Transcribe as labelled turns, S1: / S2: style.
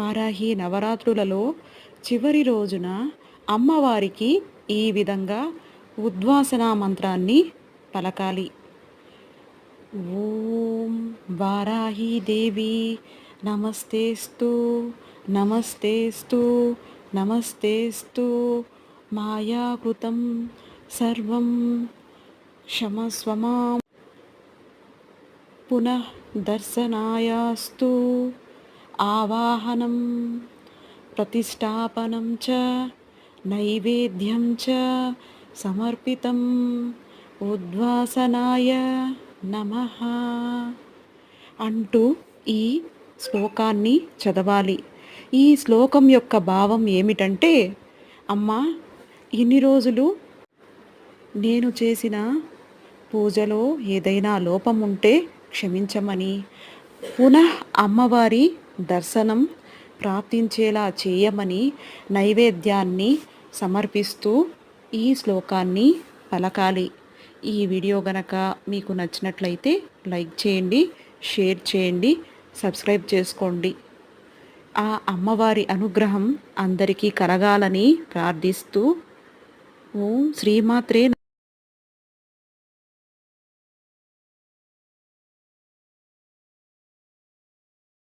S1: వారాహి నవరాత్రులలో చివరి రోజున అమ్మవారికి ఈ విధంగా ఉద్వాసన మంత్రాన్ని పలకాలి. ఓం వారాహి దేవి నమస్తేస్తు నమస్తేస్తు నమస్తేస్తు. మాయాకృతం సర్వం క్షమస్వమాం. పునః దర్శనాయాస్తు ఆవాహనం ప్రతిష్టాపనం చ నైవేద్యం చ సమర్పితం. ఉద్వాసనాయ నమ. అంటూ ఈ శ్లోకాన్ని చదవాలి. ఈ శ్లోకం యొక్క భావం ఏమిటంటే అమ్మా ఇన్ని రోజులు నేను చేసిన పూజలో ఏదైనా లోపం ఉంటే క్షమించమని. పునః అమ్మవారి దర్శనం ప్రాప్తించేలా చేయమని నైవేద్యాన్ని సమర్పిస్తూ ఈ శ్లోకాన్ని పలకాలి. ఈ వీడియో గనక మీకు నచ్చినట్లయితే లైక్ చేయండి షేర్ చేయండి సబ్స్క్రైబ్ చేసుకోండి. ఆ అమ్మవారి అనుగ్రహం అందరికీ కలగాలని ప్రార్థిస్తూ ఓం శ్రీమాత్రే